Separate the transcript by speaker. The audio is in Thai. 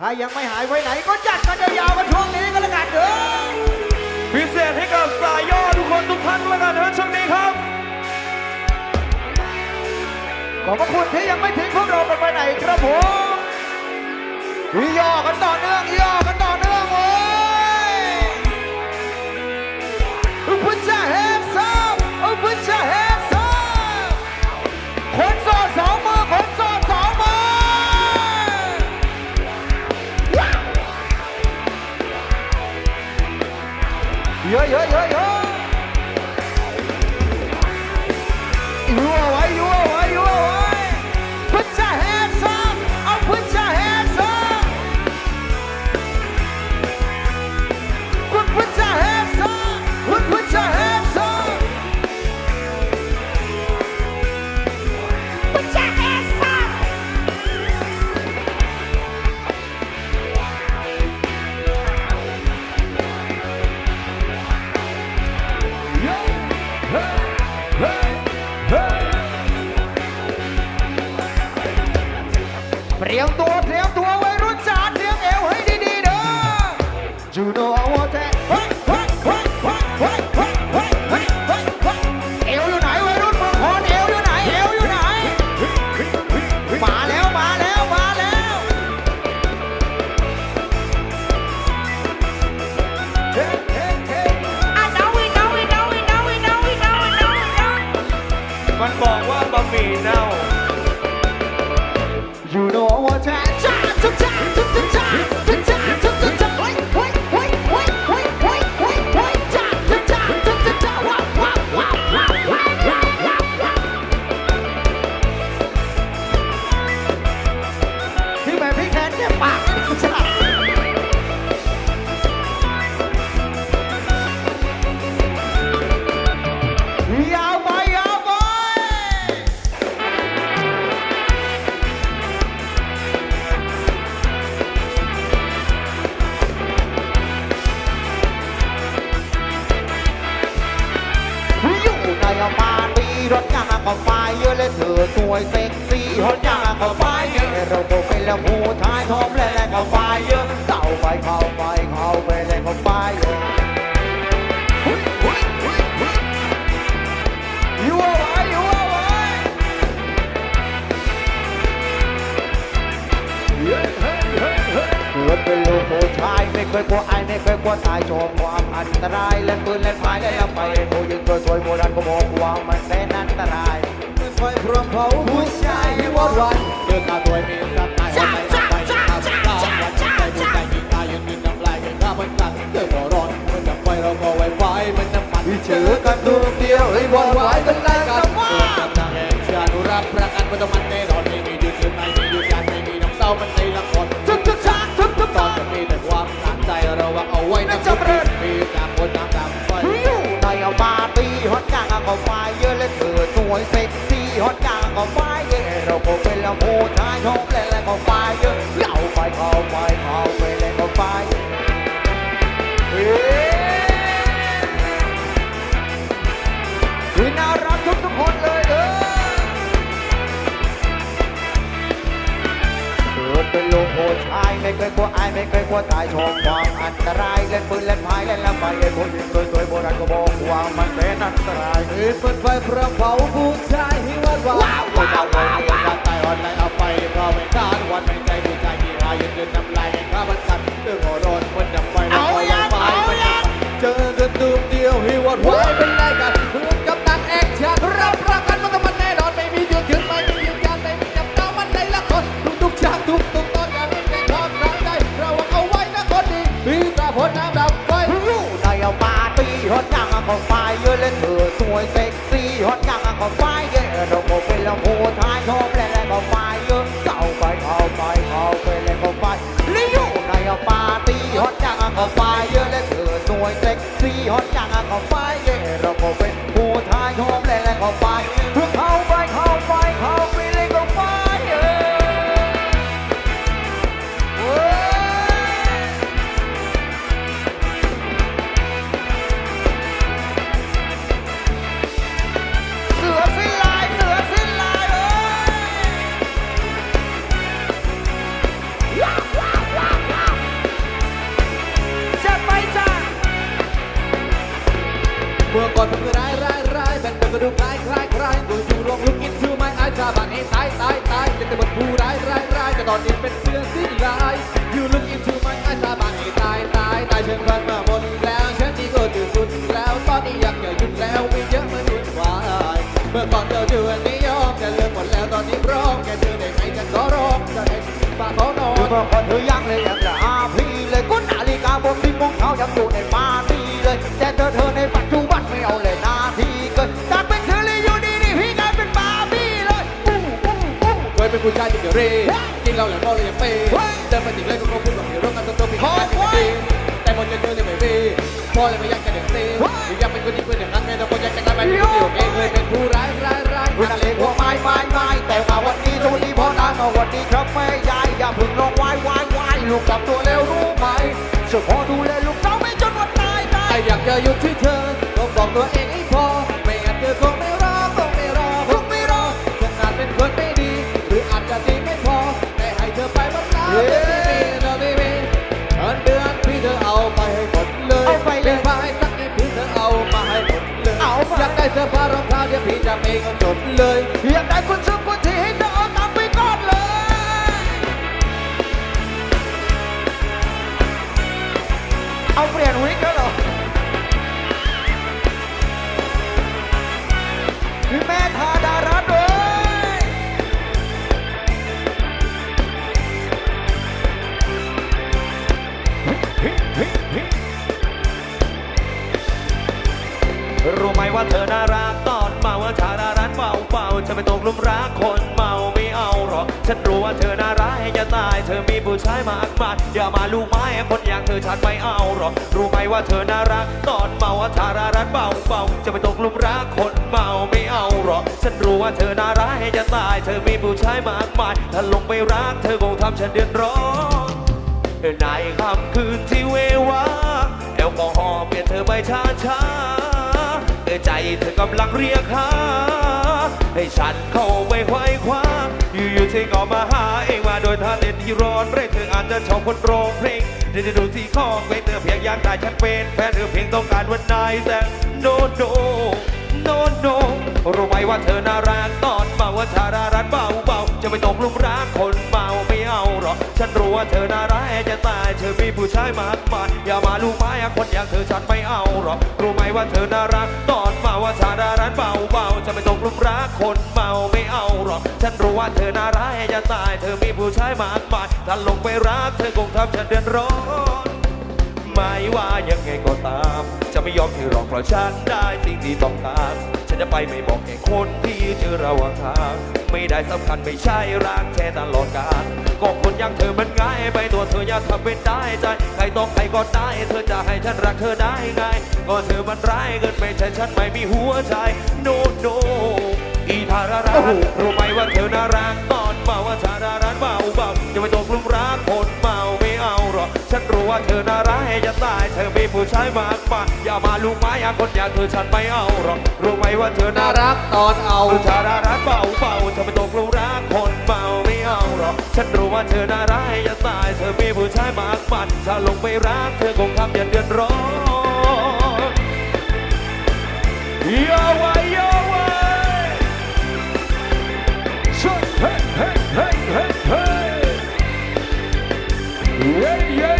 Speaker 1: ถ้ายังไม่หายไปไหนก็จัดกันยาวๆมาช่วงนี้ก็แล้วกันเด้อ
Speaker 2: พิเศษให้กับสายย่อทุกคนทุกท่านแล้วกันนะช่วงนี้ครับ
Speaker 1: ขอบพระคุณที่ยังไม่ทิ้งพวกเรากันไปไหนครับผมย่อกันต่อเนื่องย่อ E Yo, aí, yo, aí! สวยเซ็กซี่รถยางก็ไฟเยอะเราโบเป็นแล้วผู้ชายทอมและแล้วก็ไฟเยอะเต่าไปเข้าไปเข้าไปแล้วก็ไฟเยอะอยู่เอาไว้อยู่เอาไว้เกิดเป็นลูกผู้ชายไม่เคยกลัวอายไม่เคยกลัวตายชมความอันตรายและปืนและไม้และลำไปผู้หญิงตัวสวยโบราณก็บอกว่ามันแสนอันตราย ไฟพร้อมเผาผู้ชายวันวันเดินมาด้วยมีสับตายวันไหนไปข้าวข้าววันใจดูใจมีตายังมีน้ำลายยังข้ามันตัดเกิดร้อนมันจะไฟเราก็ไวไฟมันน้ำมันเจอกันตัวเดียวให้วันไหวกันแล้กันเกิดกับนางแห่งชานุรักษ์ประกันมันต้องมันแน่นอนไม่มีหยุดหยุดไม่มีหยุดยันไม่มีน้ำเศร้ามันในละครทุกทุกชาทุกทุกตอนจะมีแต่ความสานใจเราว่าเอาไว้นะจะเริญมีตามคนตามตามไฟอยู่ในเอาปาตีฮอตกลางก็ไฟเยอะและเธอสวยเซ็กซี่ ฮอตกลางก็ไฟเยอะเราก็เป็นละโมชายชมและแล้วก็ไฟเยอะเหล่าไปเข้าไปเข้าไปแล้วก็ไฟเฮ้คือน่ารักทุกทุกคนเลยเด้อ ไม่เคยกลัวอายไม่เคยกลัวตายชมความอันตรายเล่นปืนเล่นพายเล่นลำไปเล่นผู้หญิงสวยๆโบราณก็บอกว่ามันเป็นอันตรายเกิดเป็นไฟเพราะเผาผู้ชายที่วัดว้าวว้าวว้าวว้าวตายอ่อนไหลเอาไป
Speaker 3: มื่อก่อนผมก็ร้ายร้ายร้ายแต่เธอก็ดูคล้ายคล้ายคล้ายดูอยู่ลงลุกอินทูไม่อายซาบานเอตายตายตายยังแต่บนผู้ร้ายร้ายร้ายแต่ตอนนี้เป็นเพื่อสิ้นลายอยู่ลุกอินทูไม่อายซาบานเอตายตายตายฉันพันมาหมดแล้วฉันนี่ก็ตื่นสุดแล้วตอนนี้อยากจะหยุดแล้วม่เยอะมันวุ่นวายเมื่อก่อนเธอเดือนนี้ยอมแต่เลิกหมดแล้วตอนนี้ร้อมแค่เธอได้ไหมฉันขอร้องจะให้ฝากเขานอ
Speaker 1: นเมื่อก่อนเธอยังเลยยังจะอาพี่เลยกุนนาฬิกาบนที่มงเขายังอยู่ในปา เค
Speaker 3: ยเป็นผู้ชายที่เกเรกินเหล้าแล้วก็เลยยังเปย์เดินไปถึงเลยก็คงพูดว่าเดี๋ยวร่วมกันตัวพี่กันไม่ดีแต่หมดจะเจอเลยไม่ดีพอเลยไม่อยากจะเด็กตีอยากเป็นคนที่เพื่อนอย่างนั้นแม้แต่คนอยากจะกลายเป็นคนเดียวเองเคยเป็นผู้ร้ายร้ายร้าย
Speaker 1: คุณนาเลหัวไม้ไม้ไม้แต่มาวันนี้สวัสดีพ่อนางสวัสดีครับแม่ยายอย่าเพึ่งลงวายวายวายลูกกลับตัว เสื้
Speaker 3: อผ้ารองเท้าเดี๋ยวพี่จะมีเงินจดเลย
Speaker 1: อยากได้คุณซื้อคุณทีให้เธอเอาตังค์ไปก่อนเลยเอาเปลี่ยนวิกแล้วเหรอ รู้
Speaker 2: ไหมว่าเธอน่ารักตอนเมาว่าชาดารันเบาเบาจะไปตกลุมรักคนเมาไม่เอาหรอก ฉันรู้ว่าเธอน่ารักจะตาย เธอมีผู้ชายมากมายอย่ามาลูกไม้คนอย่างเธอฉันไม่เอาหรอก รู้ไหมว่าเธอน่ารักตอนเมาว่าชาดารันเบาเบาจะไปตกลุมรักคนเมาไม่เอาหรอก ฉันรู้ว่าเธอน่ารักจะตาย เธอมีผู้ชายมากมายถ้าลงไปรักเธอคงทำฉันเดือดร้อน ในค่ำคืนที่เววาแอลกอฮอล์เปลี่ยนเธอไปช้าช้าเออใจเธอกำลังเรียกหา ให้ฉันเข้าไปควายคว้า อยู่ๆเธอก็มาหาเองมาโดยท่าเต้นที่ร้อนเร่งเธออาจจะชอบคนร้องเพลงเดี๋ยวจะดูที่ข้อเพลงเธอเพียงอยากได้ฉันเป็นแฟนเธอเพียงต้องการวันนายแต่โนโนโนโนรู้ไหมว่าเธอน่ารักตอนเมาว่าชาดารันเบาเบาจะไม่ตกหลุมรักคน ฉันรู้ว่าเธอน่ารักจะตายเธอมีผู้ชายมากมายอย่ามาลูกไม้คนอย่างเธอฉันไม่เอาหรอกรู้ไหมว่าเธอน่ารักตอนเมาว่าชาดารันเบาเบาจะไม่ตกหลุมรักคนเมาไม่เอาหรอกฉันรู้ว่าเธอน่ารักจะตายเธอมีผู้ชายมากมายถ้าลงไปรักเธอคงทำฉันเดือดร้อนไม่ว่ายังไงก็ตาม จะไม่ยอมที่หรอกเพราะฉันได้สิ่งที่ต้องการฉันจะไปไม่บอกแก่คนที่เจอระหว่างทางไม่ได้สำคัญไม่ใช่รักแค่ตลอดกาลก็คน อย่างเธอมันง่ายไปตัวเธออยากทำเป็นได้ใจใครต้องใครก็ได้ เธอจะให้ฉันรักเธอได้ไงก็เธอมันร้ายเกินไปใช่ฉันไม่มีหัวใจ โนโนอีทารารันรู้ไหมว่าเธอน่ารักตอนเมาว่าชาดารันเบาเบาจะไปตกหลุมรักคนเมาไม่เอาหรอกฉันรู้ว่าเธอน่ารักจะตายเธอมีผู้ชายมากมายอย่ามาลูกไม้อยาคนอย่างเธอฉันไม่เอาหรอกรู้ไหมว่าเธอน่า
Speaker 3: น่า
Speaker 2: รัก
Speaker 3: รักตอนเอา
Speaker 2: ชาดารันเบาเบาจะไปตกหลุมรักคนเมาไม่เอาห รอก ฉันรู้ว่าเธอน่ารักจะตาย เธอมีผู้ชายมากมายถ้าลงไปรักเธอคงทำอย่าเดือดร้อนโยาวาโยาวา Hey, hey, hey, hey, hey! Yeah, yeah!